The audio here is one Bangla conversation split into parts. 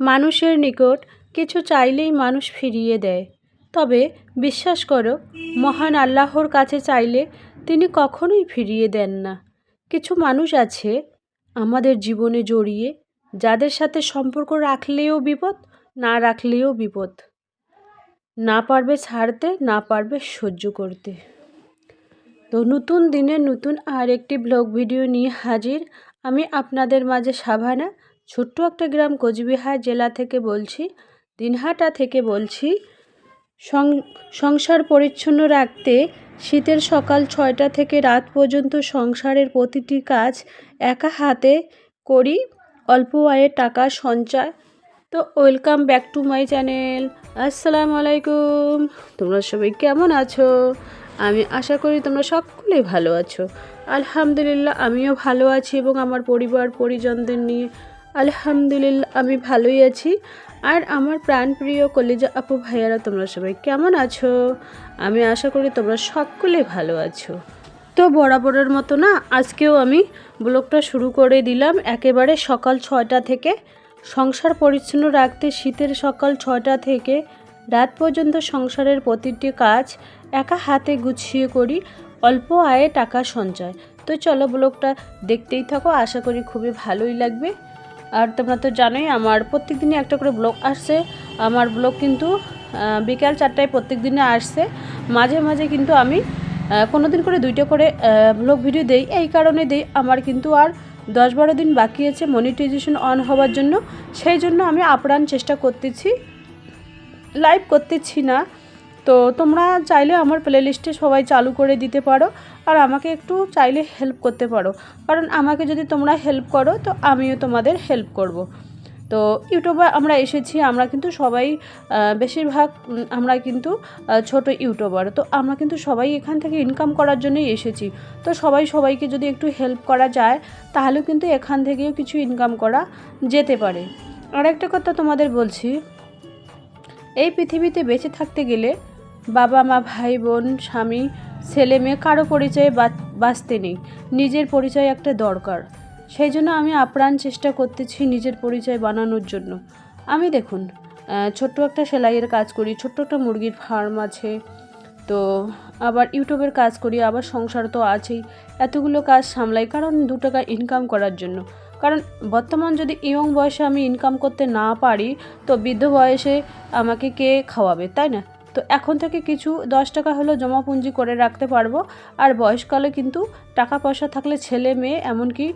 মানুষের নিকট কিছু চাইলেই মানুষ ফিরিয়ে দেয়। তবে বিশ্বাস করো, মহান আল্লাহর কাছে চাইলে তিনি কখনোই ফিরিয়ে দেন না। কিছু মানুষ আছে আমাদের জীবনে জড়িয়ে, যাদের সাথে সম্পর্ক রাখলেও বিপদ, না রাখলেও বিপদ। না পারবে ছাড়তে, না পারবে সহ্য করতে। তো নতুন দিনে নতুন আর একটি ব্লগ ভিডিও নিয়ে হাজির। আমি আপনাদের মাঝে সাভানা। ছোট্ট একটা গ্রাম কোচবিহার জেলা থেকে বলছি, দিনহাটা থেকে বলছি সংসার পরিচ্ছন্ন রাখতে শীতের সকাল ছয়টা থেকে রাত পর্যন্ত সংসারের প্রতিটি কাজ একা হাতে করি, অল্প আয়ের টাকা সঞ্চয়। তো welcome back to my channel. আসসালামু আলাইকুম। তোমরা সবাই কেমন আছো? আমি আশা করি তোমরা সকলেই ভালো আছো। আলহামদুলিল্লাহ, আমিও ভালো আছি এবং আমার পরিবার পরিজনদের নিয়ে আলহামদুলিল্লাহ, আমি ভালোই আছি। আর আমার প্রাণপ্রিয় কলেজা আপু ভাইয়ারা, তোমরা সবাই কেমন আছো? আমি আশা করি তোমরা সকলে ভালো আছো। তো বরাবরের মতো না, আজকেও আমি ব্লগটা শুরু করে দিলাম। একেবারে সকাল ছয়টা থেকে, সংসার পরিচ্ছন্ন রাখতে শীতের সকাল ছয়টা থেকে, রাত পর্যন্ত সংসারের প্রতিটি কাজ একা হাতে গুছিয়ে করি, অল্প আয়ে টাকা সঞ্চয়। তো চলো ব্লগটা দেখতেই থাকো, আশা করি খুবই ভালোই লাগবে। আর তোমরা তো জানোই, আমার প্রত্যেক দিনই একটা করে ব্লগ আসছে। আমার ব্লগ কিন্তু বিকাল চারটায় প্রত্যেক দিনে আসছে। মাঝে মাঝে কিন্তু আমি কোনো দিন করে দুইটা করে ব্লগ ভিডিও দেই। এই কারণে দেই, আমার কিন্তু আর দশ বারো দিন বাকি আছে মনিটাইজেশন অন হওয়ার জন্য। সেই জন্য আমি আপ্রাণ চেষ্টা করতেছি। লাইভ করতেছি না। তো তোমরা চাইলে আমার প্লেলিস্টে সবাই চালু করে দিতে পারো আর আমাকে একটু চাইলে হেল্প করতে পারো। কারণ আমাকে যদি তোমরা হেল্প করো, তো আমিও তোমাদের হেল্প করব। তো ইউটিউবে আমরা এসেছি, আমরা কিন্তু সবাই বেশিরভাগ আমরা কিন্তু ছোট ইউটিউবার। তো আমরা কিন্তু সবাই এখান থেকে ইনকাম করার জন্যই এসেছি। তো সবাই সবাইকে যদি একটু হেল্প করা যায় তাহলেও কিন্তু এখান থেকেও কিছু ইনকাম করা যেতে পারে। আর একটা কথা তোমাদের বলছি, এই পৃথিবীতে বেঁচে থাকতে গেলে বাবা, মা, ভাই, বোন, স্বামী, ছেলে মেয়ে, কারও পরিচয়ে বাঁচতে নেই। নিজের পরিচয় একটা দরকার। সেই জন্য আমি আপ্রাণ চেষ্টা করতেছি নিজের পরিচয় বানানোর জন্য। আমি দেখুন ছোট্ট একটা সেলাইয়ের কাজ করি, ছোট্ট একটা মুরগির ফার্ম আছে, তো আবার ইউটিউবের কাজ করি, আবার সংসার তো আছেই। এতগুলো কাজ সামলাই, কারণ দু টাকা ইনকাম করার জন্য। কারণ বর্তমান যদি ইয়ং বয়সে আমি ইনকাম করতে না পারি, তো বৃদ্ধ বয়সে আমাকে কে খাওয়াবে, তাই না? তো এখন থেকে কিছু দশ টাকা হলো জমা পুঁজি করে রাখতে পারব। আর বয়সকালে কিন্তু টাকা পয়সা থাকলে ছেলে মেয়ে, এমনকি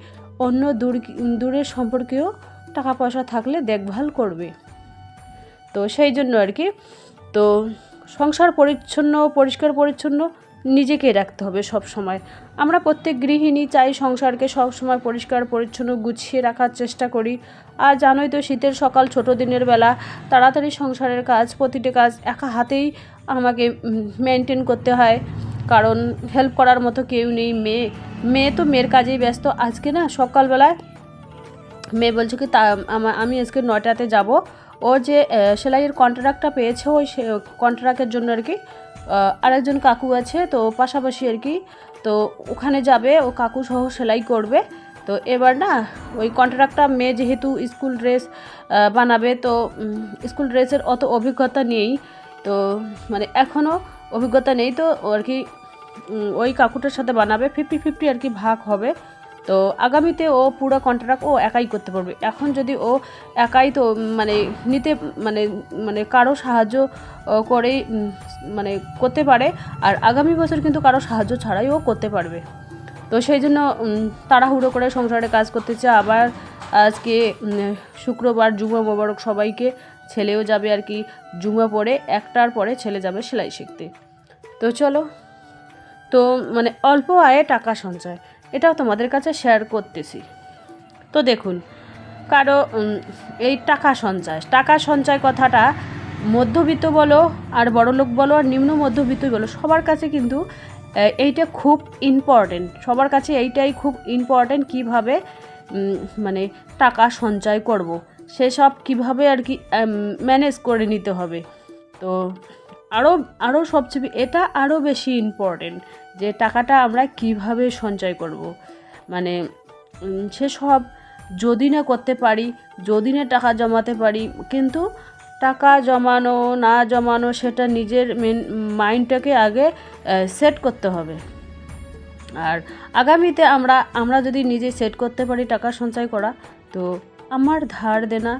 অন্য দূর দূরের সম্পর্কেও টাকা পয়সা থাকলে দেখভাল করবে। তো সেই জন্য আর কি। তো সংসার পরিচ্ছন্ন, পরিষ্কার পরিচ্ছন্ন নিজেকে রাখতে হবে সব সময়। আমরা প্রত্যেক গৃহিণী চাই সংসারকে সব সময় পরিষ্কার, পরিচ্ছন্ন, গুছিয়ে রাখার চেষ্টা করি। আর জানোই তো, শীতের সকাল, ছোট দিনের বেলা, তাড়াতাড়ি সংসারের কাজ, প্রতিটি কাজ একা হাতেই আমাকে মেনটেন করতে হয়। কারণ হেল্প করার মতো কেউ নেই, মেয়ে। মেয়ে তো মেয়ের কাজেই ব্যস্ত। আজকে না সকালবেলায় মেয়ে বলছে কি, তা আমি আজকে নয়টাতে যাব। ও যে সেলাইয়ের কন্ট্রাক্টটা পেয়েছে, ওই কন্ট্রাক্টের জন্য আর কি আরেকজন কাকু আছে, তো পাশাপাশি আর কি, তো ওখানে যাবে, ও কাকু সহ সেলাই করবে। তো এবার না, ওই কন্ট্রাক্টটা মেয়ে যেহেতু স্কুল ড্রেস বানাবে, তো স্কুল ড্রেসের অত অভিজ্ঞতা নেই। তো মানে এখনও অভিজ্ঞতা নেই, তো আর কি ওই কাকুটার সাথে বানাবে ফিফটি ফিফটি আর কি ভাগ হবে। তো আগামীতে ও পুরো কন্ট্রাক্ট ও একাই করতে পারবে। এখন যদি ও একাই তো মানে নিতে মানে মানে কারও সাহায্য করেই মানে করতে পারে, আর আগামী বছর কিন্তু কারও সাহায্য ছাড়াই ও করতে পারবে। তো সেই জন্য তাড়াহুড়ো করে সংসারে কাজ করতেছে আবার আজকে শুক্রবার জুমা মোবারক সবাইকে, ছেলেও যাবে আর কি জুমা পরে, একটার পরে ছেলে যাবে সেলাই শিখতে। তো চলো, তো মানে অল্প আয়ে টাকা সঞ্চয়। এটাও তোমাদের কাছে শেয়ার করতেছি তো দেখুন, কারও এই টাকা সঞ্চয় টাকা সঞ্চয় কথাটা মধ্যবিত্ত বলো আর বড়লোক বলো আর নিম্ন মধ্যবিত্ত বলো, সবার কাছে কিন্তু এইটা খুব ইম্পর্টেন্ট সবার কাছে এইটাই খুব ইম্পর্টেন্ট কীভাবে মানে টাকা সঞ্চয় করব। সেসব কীভাবে আর কি ম্যানেজ করে নিতে হবে তো আরও আরও সবচেয়ে এটা আরও বেশি ইম্পর্টেন্ট যে টাকাটা আমরা কীভাবে সঞ্চয় করব। মানে সেসব যদি না করতে পারি, যদি না টাকা জমাতে পারি, কিন্তু টাকা জমানো, না জমানো সেটা নিজের মেন মাইন্ডটাকে আগে সেট করতে হবে। আর আগামীতে আমরা আমরা যদি নিজে সেট করতে পারি টাকা সঞ্চয় করা, তো আমার ধার দেনা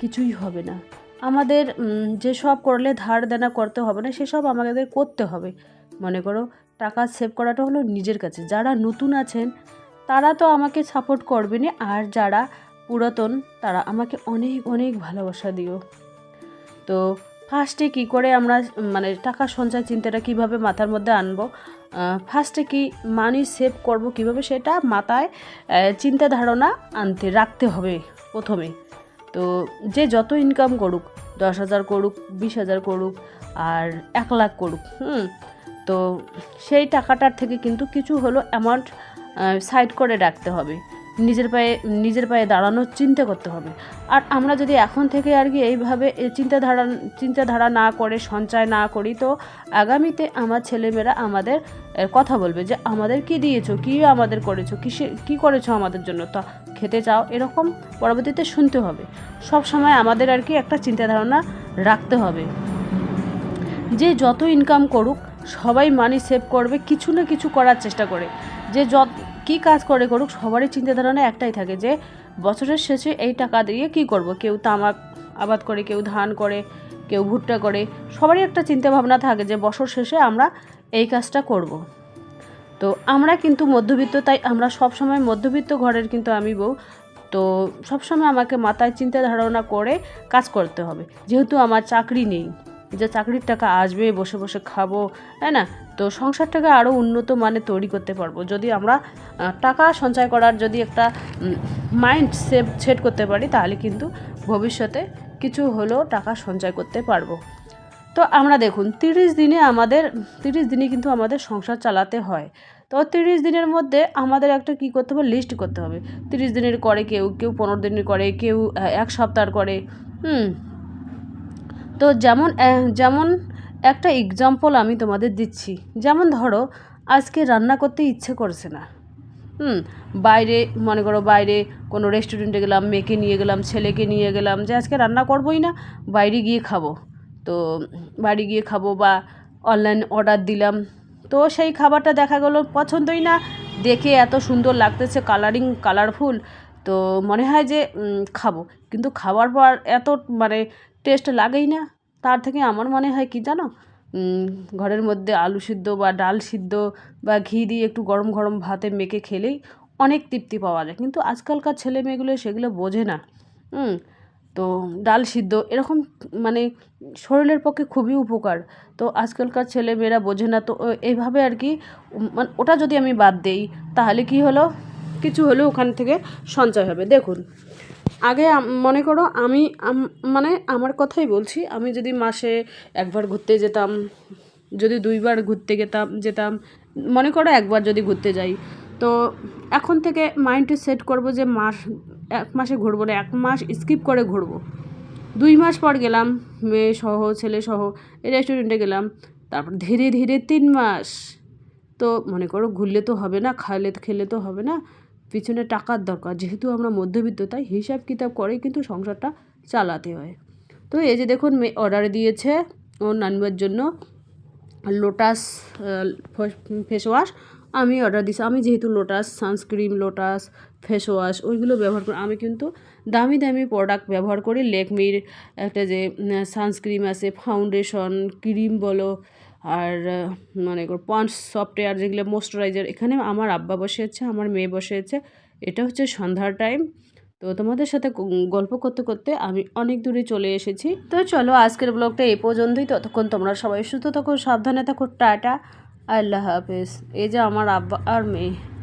কিছুই হবে না। আমাদের উম, যেসব করলে ধার দেনা করতে হবে না সেসব আমাদের করতে হবে। মনে করো টাকা সেভ করাটা হলো নিজের কাছে। যারা নতুন আছেন তারা তো আমাকে সাপোর্ট করবেনই আর যারা পুরাতন তারা আমাকে অনেক অনেক ভালোবাসা দিও। তো ফার্স্টে কি করে আমরা মানে টাকা সঞ্চয় চিন্তাটা কীভাবে মাথার মধ্যে আনব? ফার্স্টে কি মানি সেভ করব কীভাবে সেটা মাথায় চিন্তা ধারণা আনতে রাখতে হবে প্রথমে। তো যে যত ইনকাম করুক, দশ হাজার করুক, বিশ হাজার করুক, আর এক লাখ করুক, হুম, তো সেই টাকাটার থেকে কিন্তু কিছু হলো অ্যামাউন্ট সাইড করে রাখতে হবে। নিজের পায়ে নিজের পায়ে দাঁড়ানোর চিন্তা করতে হবে। আর আমরা যদি এখন থেকে আর কি এইভাবে চিন্তাধারা চিন্তাধারা না করে, সঞ্চয় না করি, তো আগামীতে আমার ছেলেমেয়েরা আমাদের কথা বলবে যে, আমাদের কি দিয়েছ? কি আমাদের করেছ? কিসে, কি করেছ আমাদের জন্য? তা খেতে চাও? এরকম পরবর্তীতে শুনতে হবে। সব সময় আমাদের আর কি একটা চিন্তাধারণা রাখতে হবে। যে যত ইনকাম করুক, সবাই মানি সেভ করবে, কিছু না কিছু করার চেষ্টা করে। যে যত কী কাজ করে করুক, সবারই চিন্তাধারণা একটাই থাকে যে, বছরের শেষে এই টাকা দিয়ে কি করব? কেউ তামাক আবাদ করে, কেউ ধান করে, কেউ ভুট্টা করে, সবারই একটা চিন্তা ভাবনা থাকে যে, বছর শেষে আমরা এই কাজটা করব। তো আমরা কিন্তু মধ্যবিত্ত, তাই আমরা সব সময় মধ্যবিত্ত ঘরের কিন্তু আমি বউ। তো সবসময় আমাকে মাথায় চিন্তা ধারণা করে কাজ করতে হবে। যেহেতু আমার চাকরি নেই। যে চাকরির টাকা আসবে, বসে বসে খাব, তাই না? তো সংসারটাকে আরও উন্নত মানে তৈরি করতে পারব। যদি আমরা টাকা সঞ্চয় করার যদি একটা মাইন্ড সেভ সেট করতে পারি, তাহলে কিন্তু ভবিষ্যতে কিছু হলেও টাকা সঞ্চয় করতে পারব। তো আমরা দেখুন, তিরিশ দিনে আমাদের, তিরিশ দিনে কিন্তু আমাদের সংসার চালাতে হয়। তো তিরিশ দিনের মধ্যে আমাদের একটা কী করতে হবে? লিস্ট করতে হবে। তিরিশ দিনের করে কেউ কেউ পনেরো দিনের করে, কেউ এক সপ্তাহ করে, হুম। তো যেমন যেমন একটা এক্সাম্পল আমি তোমাদের দিচ্ছি। যেমন ধরো, আজকে রান্না করতে ইচ্ছে করছে না। হুম, বাইরে, মনে করো বাইরে কোনো রেস্টুরেন্টে গেলাম, মেয়েকে নিয়ে গেলাম, ছেলেকে নিয়ে গেলাম যে আজকে রান্না করবোই না, বাইরে গিয়ে খাব। তো বাড়ি গিয়ে খাব বা অনলাইন অর্ডার দিলাম। তো সেই খাবারটা দেখা গেলো পছন্দই না। দেখে এত সুন্দর লাগতেছে কালারিং কালারফুল তো মনে হয় যে খাব। কিন্তু খাওয়ার পর এত মানে টেস্ট লাগেই না। তার থেকে আমার মনে হয় কি জানো? ঘরের মধ্যে আলু সিদ্ধ বা ডাল সিদ্ধ বা ঘি দিয়ে একটু গরম গরম ভাতে মেখে খেলেই অনেক তৃপ্তি পাওয়া যায়। কিন্তু আজকালকার ছেলে মেয়েগুলো সেগুলো বোঝে না। হুম তো ডাল সিদ্ধ এরকম মানে শরীরের পক্ষে খুবই উপকার। তো আজকালকার ছেলে মেয়েরা বোঝে না। তো এইভাবে আর কি মানে ওটা যদি আমি বাদ দেই, তাহলে কি হলো? কিছু হলেও ওখান থেকে সঞ্চয় হবে। দেখুন আগে মনে করো আমি মানে আমার কথাই বলছি, আমি যদি মাসে একবার ঘুরতে যেতাম, যদি দুইবার ঘুরতে গেতাম, যেতাম, মনে করো একবার যদি ঘুরতে যাই, তো এখন থেকে মাইন্ডে সেট করব যে মাস, এক মাসে ঘুরবো না, এক মাস স্কিপ করে ঘুরবো। দুই মাস পর গেলাম, মেয়ে সহ, ছেলে সহ, এই রেস্টুরেন্টে গেলাম, তারপর ধীরে ধীরে তিন মাস, তো মনে করো ঘুরলে তো হবে না, খাইলে, খেলে তো হবে না পিছনে টাকার দরকার। যেহেতু আমরা মধ্যবিত্ত, তাই হিসাব কিতাব করেই কিন্তু সংসারটা চালাতে হয়। তো এই যে দেখুন, মেয়ে অর্ডার দিয়েছে ওর নানবার জন্য লোটাস ফেস ওয়াশ আমি অর্ডার দিছি। আমি যেহেতু Lotus sunscreen Lotus face wash ওইগুলো ব্যবহার করি। আমি কিন্তু দামি দামি প্রোডাক্ট ব্যবহার করি। লেকমির একটা যে সানস্ক্রিম আছে ফাউন্ডেশন ক্রিম বলো আর মানে পন্স সফটওয়্যার যেগুলো ময়শ্চারাইজার এখানে আমার আব্বা বসে আছে আমার মেয়ে বসে আছে এটা হচ্ছে সন্ধ্যার টাইম তো তোমাদের সাথে গল্প করতে করতে আমি অনেক দূরে চলে এসেছি। তো চলো, আজকের ব্লগটা এ পর্যন্তই। ততক্ষণ তোমরা সবাই সুস্থ থাকো, সাবধানে থাকো। টাটা। আল্লাহ হাফেজ। এই যে আমার আব্বা আর মেয়ে।